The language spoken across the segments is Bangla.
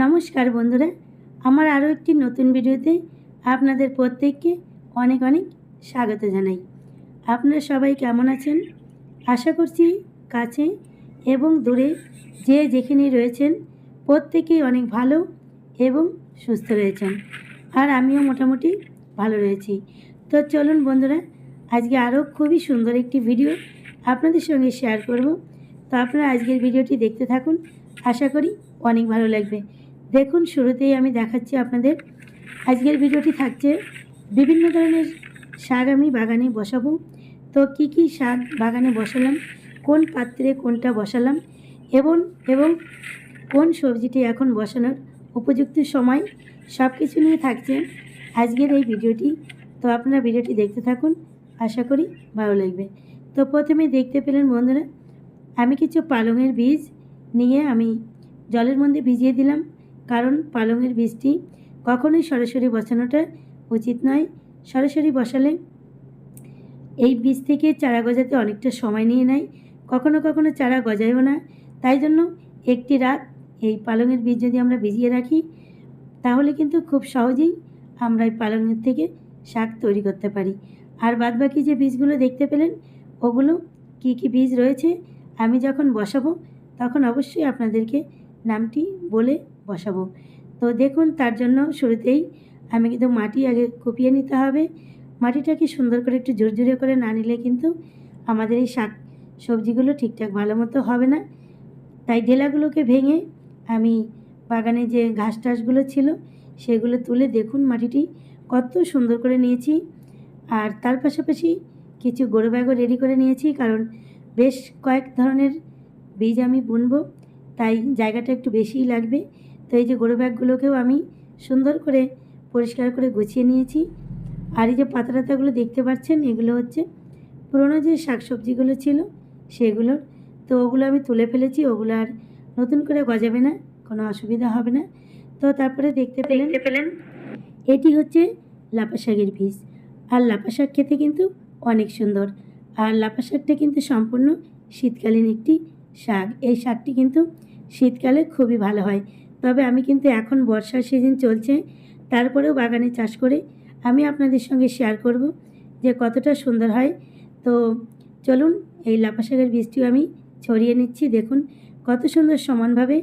নমস্কার বন্ধুরা, আমার আরও একটি নতুন ভিডিওতে আপনাদের প্রত্যেককে অনেক অনেক স্বাগত জানাই। আপনারা সবাই কেমন আছেন? আশা করছি কাছে এবং দূরে যে যেখানেই রয়েছেন, প্রত্যেকেই অনেক ভালো এবং সুস্থ রয়েছেন। আর আমিও মোটামুটি ভালো রয়েছি। তো চলুন বন্ধুরা, আজকে আরও খুবই সুন্দর একটি ভিডিও আপনাদের সঙ্গে শেয়ার করব। তো আপনারা আজকের ভিডিওটি দেখতে থাকুন। আশা করি অনেক ভালো লাগবে। দেখুন, শুরুতেই আমি দেখাচ্ছি আপনাদের। আজকের ভিডিওটি থাকছে বিভিন্ন ধরনের শাক আমি বাগানে বসাবো। তো কি কি শাক বাগানে বসালাম, কোন পাত্রে কোনটা বসালাম এবং এবং কোন সবজিটি এখন বসানোর উপযুক্ত সময় সব কিছু নিয়ে থাকছে আজকের এই ভিডিওটি। তো আপনারা ভিডিওটি দেখতে থাকুন, আশা করি ভালো লাগবে। তো প্রথমে দেখতে পেলেন বন্ধুরা, আমি কিছু পালংয়ের বীজ নিয়ে আমি জলের মধ্যে ভিজিয়ে দিলাম। কারণ পালংয়ের বীজটি কখনোই সরাসরি বসানোটা উচিত নয়। সরাসরি বসালে এই বীজ থেকে চারা গজাতে অনেকটা সময় নিয়ে নেয়। কখনো কখনো চারা গজায়ও না। তাই জন্য একটি রাত এই পালংয়ের বীজ যদি আমরা ভিজিয়ে রাখি, তাহলে কিন্তু খুব সহজেই আমরা এই পালংয়ের থেকে শাক তৈরি করতে পারি। আর বাদবাকি যে বীজগুলো দেখতে পেলেন, ওগুলো কি কি বীজ রয়েছে, আমি যখন বসাবো, তখন অবশ্যই আপনাদেরকে নামটি বলে বসাবো। তো দেখুন, তার জন্য শুরুতেই আমি কিন্তু মাটি আগে কুপিয়ে নিতে হবে। মাটিটাকে সুন্দর করে একটু জোরজোরে করে না নিলে কিন্তু আমাদের এই শাক সবজিগুলো ঠিকঠাক ভালো মতো হবে না। তাই ডেলাগুলোকে ভেঙে আমি বাগানে যে ঘাস টাসগুলো ছিল, সেগুলো তুলে দেখুন মাটিটি কত সুন্দর করে নিয়েছি। আর তার পাশাপাশি কিছু গরু ব্যাগও রেডি করে নিয়েছি, কারণ বেশ কয়েক ধরনের বীজ আমি বুনবো। তাই জায়গাটা একটু বেশিই লাগবে। তো এই যে গরু ব্যাগগুলোকেও আমি সুন্দর করে পরিষ্কার করে গুছিয়ে নিয়েছি। আর এই যে পাতা টাতাগুলো দেখতে পাচ্ছেন এগুলো হচ্ছে পুরোনো যে শাকসবজিগুলো ছিল সেগুলোর। তো ওগুলো আমি তুলে ফেলেছি ওগুলো আর নতুন করে গজাবে না কোনো অসুবিধা হবে না। তো তারপরে দেখতে পেলেন পেলেন। এটি হচ্ছে লাপা শাকের বীজ। আর লাপা শাক খেতে কিন্তু অনেক সুন্দর। আর লাপা শাকটা কিন্তু সম্পূর্ণ শীতকালীন একটি শাক, এই শাকটি কিন্তু শীতকালে খুবই ভালো হয়। তবে আমি কিন্তু এখন বর্ষার সিজন চলছে, তারপরেও বাগানে চাষ করে আমি আপনাদের সঙ্গে শেয়ার করব যে কতটা সুন্দর হয়। তো চলুন, এই লাফা শাকের বীজটিও আমি ছড়িয়ে নিচ্ছি। দেখুন, কত সুন্দর সমানভাবে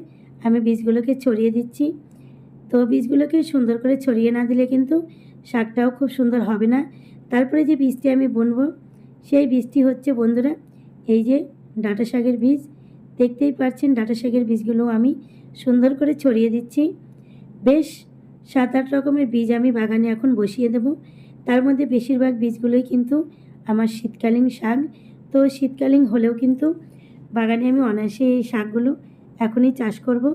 আমি বীজগুলোকে ছড়িয়ে দিচ্ছি। তো বীজগুলোকে সুন্দর করে ছড়িয়ে না দিলে কিন্তু শাকটাও খুব সুন্দর হবে না। তারপরে যে বীজটি আমি বুনবো, সেই বীজটি হচ্ছে বন্ধুরা, এই যে ডাঁটা শাকের বীজ। দেখতেই পাচ্ছেন ডাঁটা শাকের বীজগুলো আমি সুন্দর করে ছড়িয়ে দিচ্ছি। বেশ সাত আট রকমের বীজ আমি বাগানে এখন বসিয়ে দেব। তার মধ্যে বেশিরভাগ বীজগুলোই কিন্তু আমার শীতকালীন শাক। তো শীতকালীন হলেও কিন্তু বাগানে আমি অনায়াসে এই শাকগুলো এখনই চাষ করব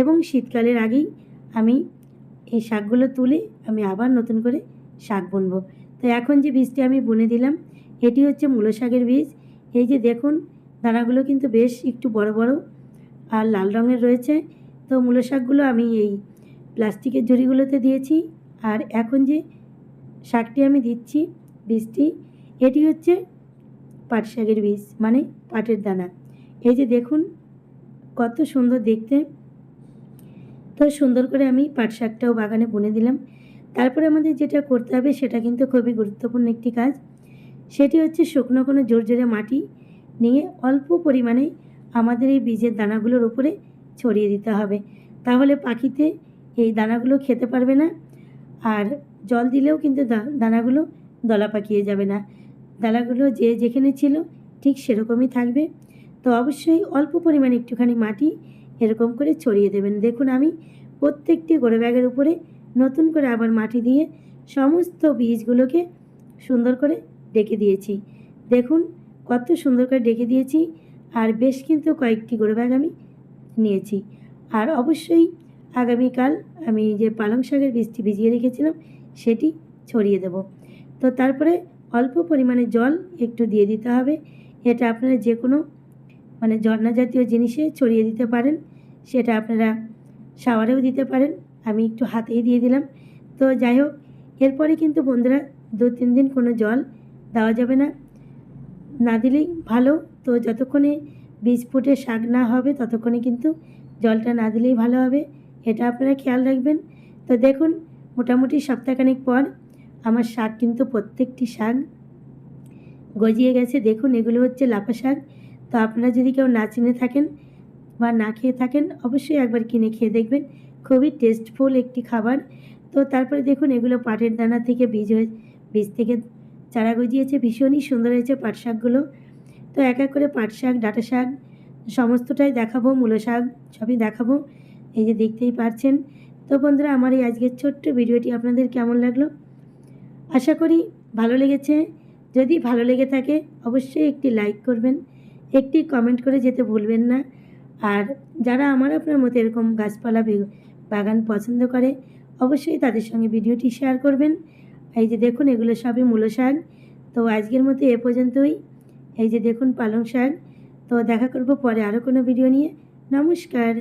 এবং শীতকালের আগেই আমি এই শাকগুলো তুলে আমি আবার নতুন করে শাক বুনবো। তো এখন যে বীজটি আমি বুনে দিলাম, এটি হচ্ছে মূলো শাকের বীজ। এই যে দেখুন দানাগুলো কিন্তু বেশ একটু বড় বড় আর লাল রঙের রয়েছে। তো মূলো শাকগুলো আমি এই প্লাস্টিকের ঝুড়িগুলোতে দিয়েছি। আর এখন যে শাকটি আমি দিচ্ছি, বীজটি, এটি হচ্ছে পাট শাকের বীজ মানে পাটের দানা। এই যে দেখুন, কত সুন্দর দেখতে। তো সুন্দর করে আমি পাট শাকটাও বাগানে বুনে দিলাম। তারপরে আমাদের যেটা করতে হবে, সেটা কিন্তু খুবই গুরুত্বপূর্ণ একটি কাজ। সেটি হচ্ছে শুকনো কোনো জোর জোরে মাটি নিয়ে অল্প পরিমাণে আমাদের এই বীজের দানাগুলোর উপরে ছড়িয়ে দিতে হবে। তাহলে পাখিতে এই দানাগুলো খেতে পারবে না আর জল দিলেও কিন্তু দানাগুলো দলা পাকিয়ে যাবে না। দানাগুলো যে যেখানে ছিল ঠিক সেরকমই থাকবে। তো অবশ্যই অল্প পরিমাণে একটুখানি মাটি এরকম করে ছড়িয়ে দেবেন। দেখুন আমি প্রত্যেকটি গোড়ে ব্যাগের উপরে নতুন করে আবার মাটি দিয়ে সমস্ত বীজগুলোকে সুন্দর করে ডেকে দিয়েছি। দেখুন কত সুন্দর করে ডেকে দিয়েছি আর বেশ কিন্তু কয়েকটি গোড়ে ব্যাগ আমি নিয়েছি। আর অবশ্যই আগামীকাল আমি যে পালং শাকের বীজটি ভিজিয়ে রেখেছিলাম সেটি ছড়িয়ে দেব। তো তারপরে অল্প পরিমাণে জল একটু দিয়ে দিতে হবে। এটা আপনারা যে কোনো মানে ঝর্ণা জাতীয় জিনিসে ছড়িয়ে দিতে পারেন। সেটা আপনারা শাওয়ারেও দিতে পারেন। আমি একটু হাতেই দিয়ে দিলাম। তো যাই হোক, এরপরে কিন্তু বন্ধুরা দু তিন দিন কোনো জল দেওয়া যাবে না। না দিলেই ভালো। তো যতক্ষণে বীজ ফুটে শাক না হবে, ততক্ষণে কিন্তু জলটা না দিলেই ভালো হবে। এটা আপনারা খেয়াল রাখবেন। তো দেখুন, মোটামুটি সপ্তাহখানেক পর আমার শাক কিন্তু প্রত্যেকটি শাক গজিয়ে গেছে। দেখুন, এগুলো হচ্ছে লাফা শাক। তো আপনারা যদি কেউ না চিনে থাকেন বা না খেয়ে থাকেন, অবশ্যই একবার কিনে খেয়ে দেখবেন। খুবই টেস্টফুল একটি খাবার। তো তারপরে দেখুন, এগুলো পাটের দানা থেকে বীজ হয়ে, বীজ থেকে চারা গজিয়েছে, ভীষণই সুন্দর হয়েছে পাট শাকগুলো। তো এক এক করে পাট শাক, ডাঁটা শাক, সমস্তটাই দেখাবো, মূলো শাক সবই দেখাবো। এই যে দেখতেই পারছেন। তো বন্ধুরা, আমার এই আজকের ছোট্ট ভিডিওটি আপনাদের কেমন লাগল? আশা করি ভালো লেগেছে। যদি ভালো লেগে থাকে, অবশ্যই একটি লাইক করবেন, একটি কমেন্ট করে যেতে ভুলবেন না। আর যারা আমার আপনার মতো এরকম গাছপালা, বাগান পছন্দ করে, অবশ্যই তাদের সঙ্গে ভিডিওটি শেয়ার করবেন। এই যে দেখুন, এগুলো সবই মূলো শাক। তো আজকের মতো এ পর্যন্তই। এই যে দেখুন, পালং শাক। তো দেখা করব পরে আরও কোনো ভিডিও নিয়ে। নমস্কার।